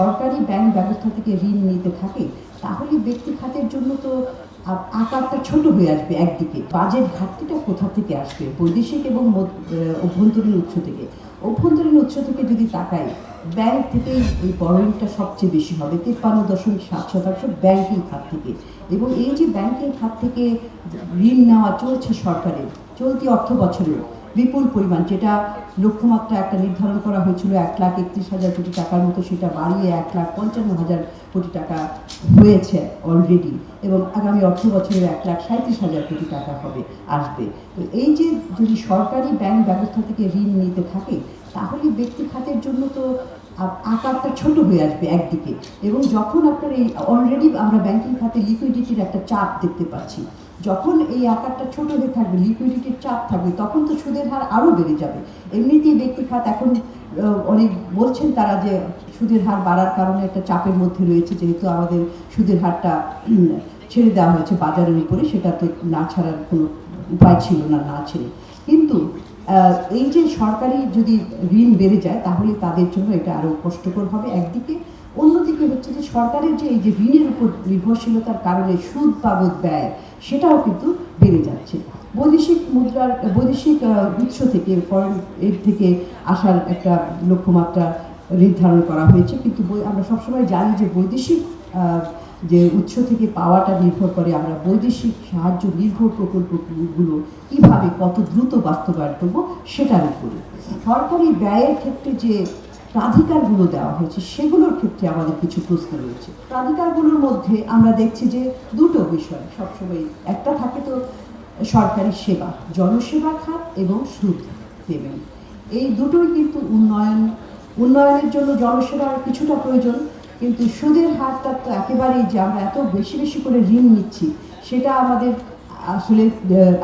সরকারি ব্যাংক ব্যবস্থা থেকে ঋণ নিতে থাকে, তাহলে ব্যক্তি খাতের জন্য তো আকারটা ছোট হয়ে আসবে একদিকে। বাজেট ঘাটতিটা কোথা থেকে আসবে? বৈদেশিক এবং অভ্যন্তরীণ উৎস থেকে। অভ্যন্তরীণ উৎস থেকে যদি তাকাই ব্যাংক থেকেই এই বরোয়িংটা সবচেয়ে বেশি হবে। তিপ্পান্ন দশমিক সাত শতাংশ ব্যাংকিং খাত থেকে। এবং এই যে ব্যাংকিং খাত থেকে ঋণ নেওয়া চলছে সরকারের, চলতি অর্থ বছরেও বিপুল পরিমাণ, যেটা লক্ষ্যমাত্রা একটা নির্ধারণ করা হয়েছিল এক লাখ একত্রিশ হাজার কোটি টাকার মতো, সেটা বাড়িয়ে এক লাখ পঞ্চান্ন হাজার কোটি টাকা হয়েছে অলরেডি এবং আগামী অর্থ বছরে এক লাখ সাঁত্রিশ হাজার কোটি টাকা হবে, আসবে। তো এই যে যদি সরকারি ব্যাংক ব্যবস্থা থেকে ঋণ নিতে থাকে, তাহলে ব্যক্তি খাতের জন্য তো আকারটা ছোট হয়ে আসবে একদিকে এবং যখন আপনার এই অলরেডি আমরা ব্যাংকিং খাতে লিকুইডিটির একটা চাপ দেখতে পাচ্ছি যখন এই আকারটা ছোট হয়ে থাকবে লিকুইডিটির চাপ থাকবে, তখন তো সুদের হার আরও বেড়ে যাবে। এমনিতেই ব্যক্তি খাত এখন অনেক বলছেন তারা যে সুদের হার বাড়ার কারণে একটা চাপের মধ্যে রয়েছে, যেহেতু আমাদের সুদের হারটা ছেড়ে দেওয়া হয়েছে বাজারের উপরে, সেটা তো না ছাড়ার কোনো উপায় ছিল না না ছেড়ে। কিন্তু এই যে সরকারি যদি ঋণ বেড়ে যায়, তাহলে তাদের জন্য এটা আরও কষ্টকর হবে একদিকে। অন্যদিকে হচ্ছে যে সরকারের যে এই যে ঋণের উপর নির্ভরশীলতার কারণে সুদ বাবদ ব্যয়, সেটাও কিন্তু বেড়ে যাচ্ছে। বৈদেশিক মুদ্রার, বৈদেশিক উৎস থেকে ফরেন এর থেকে আসার একটা লক্ষ্যমাত্রা নির্ধারণ করা হয়েছে। কিন্তু আমরা সবসময় জানি যে বৈদেশিক যে উৎস থেকে পাওয়াটা নির্ভর করে আমরা বৈদেশিক সাহায্য নির্ভর প্রকল্পগুলো কীভাবে কত দ্রুত বাস্তবায়ন করব, সেটার উপরে। সরকারি ব্যয়ের ক্ষেত্রে যে প্রাধিকারগুলো দেওয়া হয়েছে, সেগুলোর ক্ষেত্রে আমাদের কিছু প্রশ্ন রয়েছে। প্রাধিকারগুলোর মধ্যে আমরা দেখছি যে দুটো বিষয় সবসময় একটা থাকে তো সরকারি সেবা, জনসেবা খাত এবং সুদ পেমেন্ট এই দুটোই কিন্তু উন্নয়ন, উন্নয়নের জন্য জনসেবার কিছুটা প্রয়োজন, কিন্তু সুদের হারটা তো একেবারেই যে আমরা এত বেশি বেশি করে ঋণ নিচ্ছি, সেটা আমাদের আসলে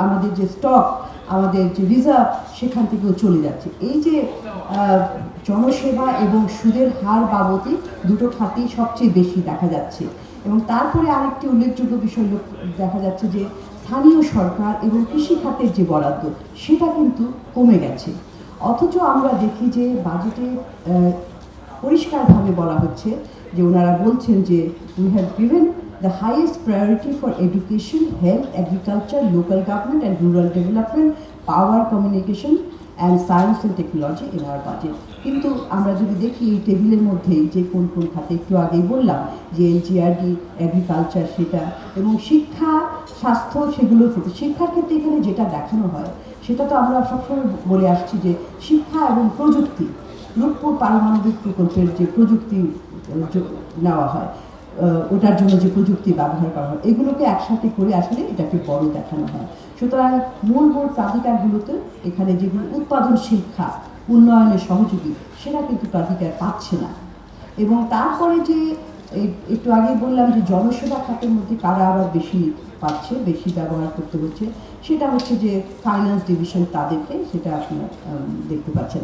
আমাদের যে স্টক আমাদের যে রিজার্ভ সেখান থেকেও চলে যাচ্ছে। এই যে জনসেবা এবং সুদের হার বাবদে দুটো খাতেই সবচেয়ে বেশি দেখা যাচ্ছে। এবং তারপরে আরেকটি উল্লেখযোগ্য বিষয় দেখা যাচ্ছে যে, স্থানীয় সরকার এবং কৃষি খাতের যে বরাদ্দ, সেটা কিন্তু কমে গেছে। অথচ আমরা দেখি যে, বাজেটে পরিষ্কারভাবে বলা হচ্ছে যে, ওনারা বলছেন যে we have given the highest priority for education health agriculture local government and rural development power communication and science and technology in our budget কিন্তু আমরা যদি দেখি এই টেবিলের মধ্যে যে কোন কোন খাতে একটু আগেই বললাম যে এনজিআরডি এগ্রিকালচার সেটা এবং শিক্ষা, স্বাস্থ্য সেগুলোর ক্ষেত্রে, শিক্ষার ক্ষেত্রে এখানে যেটা দেখানো হয়, সেটা তো আমরা সবসময় বলে আসছি যে শিক্ষা এবং প্রযুক্তি, রূপপুর পারমাণবিক প্রকল্পের যে প্রযুক্তি নেওয়া হয়। ওটার জন্য যে প্রযুক্তি ব্যবহার করা হয়, এগুলোকে একসাথে করে আসলে এটাকে বড় দেখানো হয়। সুতরাং মূল মূল প্রাধিকারগুলোতে এখানে যেগুলো উৎপাদন শিক্ষা উন্নয়নের সহযোগী, সেটা কিন্তু প্রাধিকার পাচ্ছে না। এবং তারপরে যে একটু আগে বললাম যে জনসেবা খাতের মধ্যে কারা আবার বেশি পাচ্ছে, বেশি ব্যবহার করতে হচ্ছে, সেটা হচ্ছে যে ফাইন্যান্স ডিভিশন তাদেরকে, সেটা আপনারা দেখতে পাচ্ছেন।